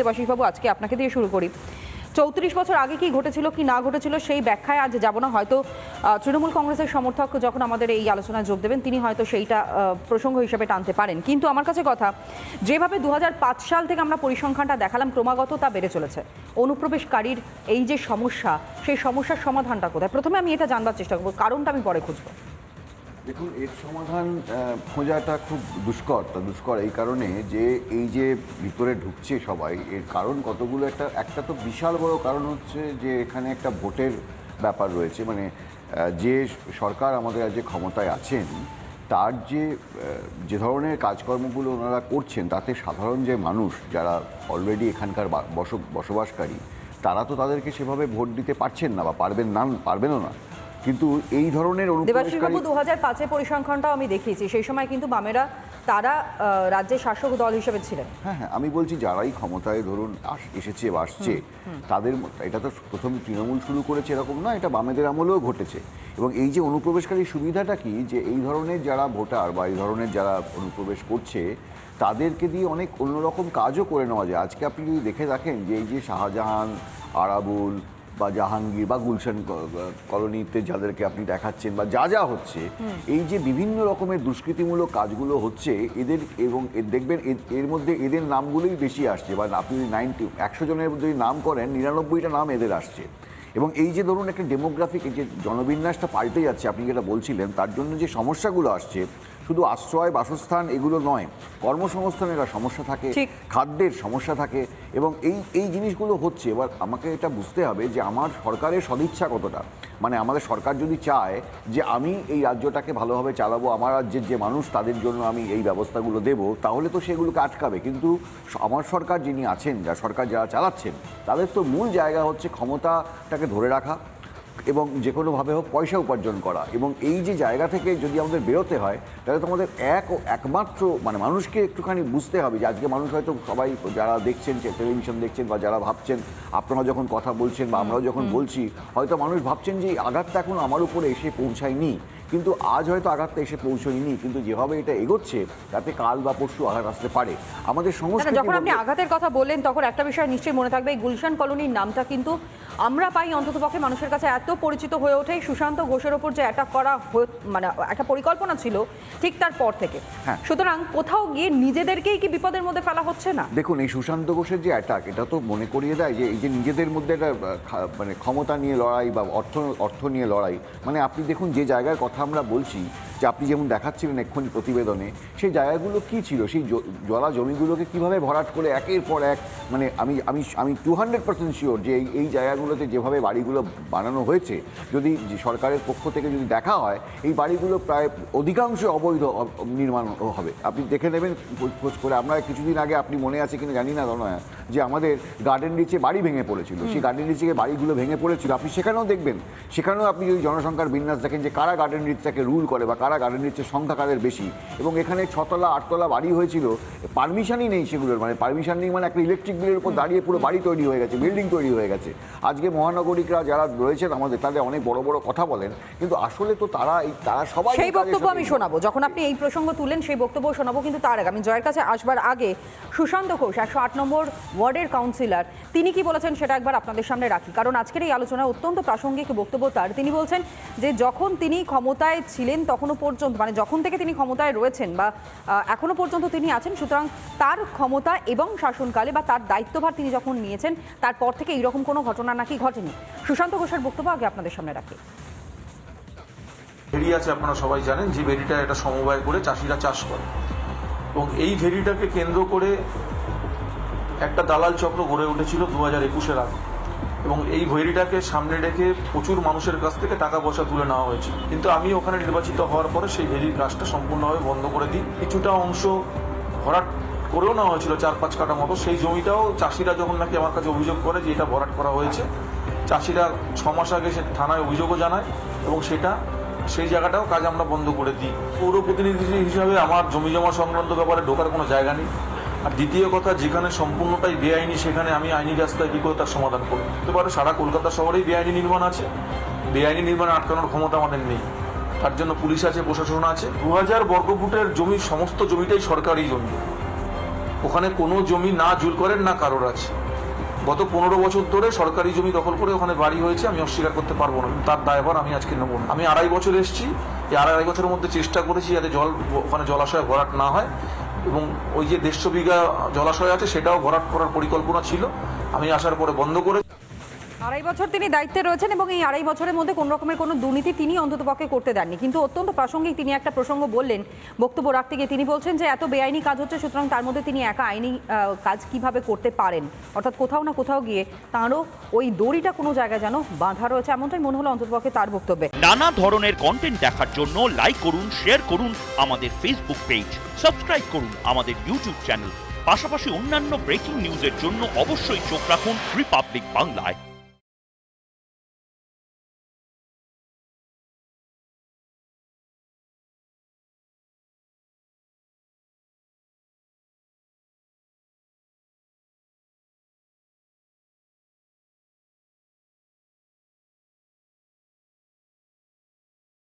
দেবাশিসবাবু আজকে আপনাকে দিয়ে শুরু করি। চৌত্রিশ বছর আগে কি ঘটেছিল, কি না ঘটেছিল, সেই ব্যাখ্যায় আজ যাব না। হয়তো তৃণমূল কংগ্রেসের সমর্থক যখন আমাদের এই আলোচনায় যোগ দেবেন, তিনি হয়তো সেইটা প্রসঙ্গ হিসেবে টানতে পারেন। কিন্তু আমার কাছে কথা, যেভাবে দু হাজার পাঁচ সাল থেকে আমরা পরিসংখ্যানটা দেখালাম, ক্রমাগত তা বেড়ে চলেছে। অনুপ্রবেশকারীর এই যে সমস্যা, সেই সমস্যার সমাধানটা কোথায়? প্রথমে আমি এটা জানবার চেষ্টা করব, কারণটা আমি পরে খুঁজবো। দেখুন, এর সমাধান খোঁজাটা খুব দুষ্কর, তা দুষ্কর এই কারণে যে এই যে ভিতরে ঢুকছে সবাই, এর কারণ কতগুলো একটা একটা তো বিশাল বড় কারণ হচ্ছে যে এখানে একটা ভোটের ব্যাপার রয়েছে। মানে যে সরকার আমাদের যে ক্ষমতায় আছেন, তার যে যে ধরনের কাজকর্মগুলো ওনারা করছেন, তাতে সাধারণ যে মানুষ যারা অলরেডি এখানকার বস বসবাসকারী, তারা তো তাদেরকে সেভাবে ভোট দিতে পারছেন না বা পারবেন না, পারবেনও না। কিন্তু এই ধরনের দু হাজার পাঁচের পরিসংখ্যানটাও আমি দেখিয়েছি। সেই সময় কিন্তু বামেরা তারা রাজ্যের শাসক দল হিসেবে ছিলেন। হ্যাঁ হ্যাঁ আমি বলছি যারাই ক্ষমতায় ধরুন এসেছে বা আসছে তাদের এটা তো প্রথম তৃণমূল শুরু করেছে এরকম না এটা বামেদের আমলেও ঘটেছে। এবং এই যে অনুপ্রবেশকারী সুবিধাটা কি যে এই ধরনের যারা ভোটার বা এই ধরনের যারা অনুপ্রবেশ করছে তাদেরকে দিয়ে অনেক অন্যরকম কাজও করে নেওয়া যায়। আজকে আপনি যদি দেখে রাখেন যে এই যে শাহজাহান আরাবুল বা জাহাঙ্গীর বা গুলশান কলোনিতে যাদেরকে আপনি দেখাচ্ছেন বা যা যা হচ্ছে এই যে বিভিন্ন রকমের দুষ্কৃতিমূলক কাজগুলো হচ্ছে এদের এবং দেখবেন এর মধ্যে এদের নামগুলোই বেশি আসছে। বা আপনি যদি নাইনটি একশো জনের যদি নাম করেন নিরানব্বইটা নাম এদের আসছে। এবং এই যে ধরুন একটা ডেমোগ্রাফিক এই যে জনবিন্যাসটা পাল্টে যাচ্ছে আপনি যেটা বলছিলেন তার জন্য যে সমস্যাগুলো আসছে শুধু আশ্রয় বাসস্থান এগুলো নয় কর্মসংস্থানের একটা সমস্যা থাকে খাদ্যের সমস্যা থাকে এবং এই এই জিনিসগুলো হচ্ছে এবার আমাকে এটা বুঝতে হবে যে আমার সরকারের সদিচ্ছা কতটা? মানে আমাদের সরকার যদি চায় যে আমি এই রাজ্যটাকে ভালোভাবে চালাবো আমার রাজ্যের যে মানুষ তাদের জন্য আমি এই ব্যবস্থাগুলো দেব তাহলে তো সেগুলোকে আটকাবে। কিন্তু আমার সরকার যিনি আছেন যা সরকার যারা চালাচ্ছেন তাদের তো মূল জায়গা হচ্ছে ক্ষমতাটাকে ধরে রাখা। এবং যে কোনোভাবে হোক পয়সা উপার্জন করা। এবং এই যে জায়গা থেকে যদি আমাদের বেরোতে হয় তাহলে তো আমাদের এক ও একমাত্র মানে মানুষকে একটুখানি বুঝতে হবে যে আজকে মানুষ হয়তো সবাই যারা দেখছেন যে টেলিভিশন দেখছেন বা যারা ভাবছেন আপনারা যখন কথা বলছেন বা আমরাও যখন বলছি হয়তো মানুষ ভাবছেন যে এই আঘাতটা এখন আমার উপরে এসে পৌঁছায়নি। কিন্তু আজ হয়তো আঘাতটা এসে পৌঁছয়নি কিন্তু যেভাবে এটা এগোচ্ছে তাতে কাল বা পরশু আঘাত আসতে পারে। আমাদের সংস্কৃতি যখন আপনি আঘাতের কথা বললেন তখন একটা বিষয় নিশ্চয়ই মনে থাকবে এই গুলশান কলোনির নামটা কিন্তু আমরা পাই অন্ততপক্ষে মানুষের কাছে এত পরিচিত হয়ে ওঠে সুশান্ত ঘোষের ওপর যে অ্যাটাক করা মানে একটা পরিকল্পনা ছিল ঠিক তার পর থেকে। হ্যাঁ। সুতরাং কোথাও গিয়ে নিজেদেরকেই কি বিপদের মধ্যে ফেলা হচ্ছে না? দেখুন এই সুশান্ত ঘোষের যে অ্যাটাক এটা তো মনে করিয়ে দেয় যে এই যে নিজেদের মধ্যে একটা মানে ক্ষমতা নিয়ে লড়াই বা অর্থ অর্থ নিয়ে লড়াই মানে আপনি দেখুন যে জায়গার কথা আমরা বলছি যে আপনি যেমন দেখাচ্ছিলেন এক্ষুনি প্রতিবেদনে সেই জায়গাগুলো কি ছিল? সেই জলা জমিগুলোকে কীভাবে ভরাট করে একের পর এক মানে আমি আমি আমি টু হান্ড্রেড পার্সেন্ট শিওর যে এই এই জায়গাগুলোতে যেভাবে বাড়িগুলো বানানো হয়েছে যদি সরকারের পক্ষ থেকে যদি দেখা হয় এই বাড়িগুলো প্রায় অধিকাংশ অবৈধ নির্মাণ হবে। আপনি দেখে নেবেন খোঁজ- করে। আমরা কিছুদিন আগে আপনি মনে আছে কিনা জানি না তনয়া যে আমাদের গার্ডেন রিচে বাড়ি ভেঙে পড়েছিল। সেই গার্ডেন রিচে বাড়িগুলো ভেঙে পড়েছিল। আপনি সেখানেও দেখবেন। সেখানেও আপনি যদি জনসংখ্যার বিন্যাস দেখেন যে কারা গার্ডেন রিচটাকে রুল করে বা কারা গার্ডেন রিচের সংখ্যা কাদের বেশি। এবং এখানে ছতলা আটতলা বাড়ি হয়েছিল পারমিশনই নেই সেগুলোর মানে পারমিশন নেই মানে একটা ইলেকট্রিক বিলের উপর দাঁড়িয়ে পুরো বাড়ি তৈরি হয়ে গেছে বিল্ডিং তৈরি হয়ে গেছে। আজকে মহানগরিকরা যারা রয়েছেন আমাদের তাদের অনেক বড় বড় কথা বলেন কিন্তু আসলে তো তারা এই তারা সবাই সেই বক্তব্য আমি শোনাবো। যখন আপনি এই প্রসঙ্গ তুলেন সেই বক্তব্য শোনাবো কিন্তু তার আগে আমি জয়ের কাছে আসবার আগে সুশান্ত ঘোষ একশো আট নম্বর ওয়ার্ডের কাউন্সিলর তিনি কি বলেছেন সেটা একবার আপনাদের সামনে রাখি। কারণ আজকের এই আলোচনা অত্যন্ত প্রাসঙ্গিক বক্তব্য তার। তিনি বলছেন যে যখন তিনি ক্ষমতায় ছিলেন তখনও পর্যন্ত মানে যখন থেকে তিনি ক্ষমতায় রয়েছেন বা আহ, এখনও পর্যন্ত তিনি আছেন সুতরাং তার ক্ষমতা এবং শাসনকালে বা তার দায়িত্বভার তিনি যখন নিয়েছেন তারপর থেকে এইরকম কোনো ঘটনা নাকি ঘটেনি। সুশান্ত ঘোষের বক্তব্য আগে আপনাদের সামনে রাখি। ভেড়ি আছে আপনারা সবাই জানেন যে ভেড়িটা একটা সমবায় করে চাষিরা চাষ করে। এবং এই ভেড়িটাকে কেন্দ্র করে একটা দালাল চক্র গড়ে উঠেছিল দু হাজার একুশের আগে। এবং এই ভেড়িটাকে সামনে রেখে প্রচুর মানুষের কাছ থেকে টাকা পয়সা তুলে নেওয়া হয়েছে। কিন্তু আমি ওখানে নির্বাচিত হওয়ার পরে সেই ভেরির কাজটা সম্পূর্ণভাবে বন্ধ করে দিই। কিছুটা অংশ ভরাট করেও নেওয়া হয়েছিল চার পাঁচ কাটা মতো। সেই জমিটাও চাষিরা যখন নাকি আমার কাছে অভিযোগ করে যে এটা ভরাট করা হয়েছে, চাষিরা ছ মাস আগে সে থানায় অভিযোগও জানায় এবং সেটা, সেই জায়গাটাও কাজ আমরা বন্ধ করে দিই। পৌর প্রতিনিধি হিসাবে আমার জমি জমা সংক্রান্ত ব্যাপারে ঢোকার কোনো জায়গা নেই। আর দ্বিতীয় কথা, যেখানে সম্পূর্ণটাই বেআইনি, সেখানে আমি আইনি রাস্তায় কি করে তার সমাধান করব? হতে পারে সারা কলকাতা শহরেই বেআইনি নির্মাণ আছে। বেআইনি নির্মাণ আটকানোর ক্ষমতা আমাদের নেই। তার জন্য পুলিশ আছে, প্রশাসন আছে। দু হাজার বর্গফুটের জমি, সমস্ত জমিটাই সরকারি জমি। ওখানে কোনো জমি না জুল করেন, না কারোর আছে। গত পনেরো বছর ধরে সরকারি জমি দখল করে ওখানে বাড়ি হয়েছে, আমি অস্বীকার করতে পারব না। তার দায়ভার আমি আজকে নেব না। আমি আড়াই বছর এসেছি, এই আড়াই বছরের মধ্যে চেষ্টা করেছি যাতে জল, ওখানে জলাশয় ভরাট না হয়। এবং ওই যে দেড়শো বিঘা জলাশয় আছে, সেটাও ভরাট করার পরিকল্পনা ছিল। আমি আসার পরে বন্ধ করে আড়াই বছর তিনি দায়িত্বে রয়েছেন এবং এই আড়াই বছরের মধ্যে কোনো রকমের কোনো দুর্নীতি তিনি অন্ততপক্ষে করতে দেননি। কিন্তু অত্যন্ত প্রাসঙ্গিক তিনি একটা প্রসঙ্গ বললেন, বক্তব্য রাখতে গিয়ে তিনি বলছেন যে এত বেআইনি কাজ হচ্ছে, সুতরাং তার মধ্যে তিনি একা আইনি কাজ কীভাবে করতে পারেন? অর্থাৎ কোথাও না কোথাও গিয়ে তাঁরও ওই দড়িটা কোনো জায়গায় যেন বাঁধা রয়েছে এমনটাই মনে হলো অন্ততপক্ষে তার বক্তব্যে। নানা ধরনের কন্টেন্ট দেখার জন্য লাইক করুন শেয়ার করুন আমাদের ফেসবুক পেজ সাবস্ক্রাইব করুন আমাদের ইউটিউব চ্যানেল পাশাপাশি অন্যান্য ব্রেকিং নিউজের জন্য অবশ্যই চোখ রাখুন রিপাবলিক বাংলায়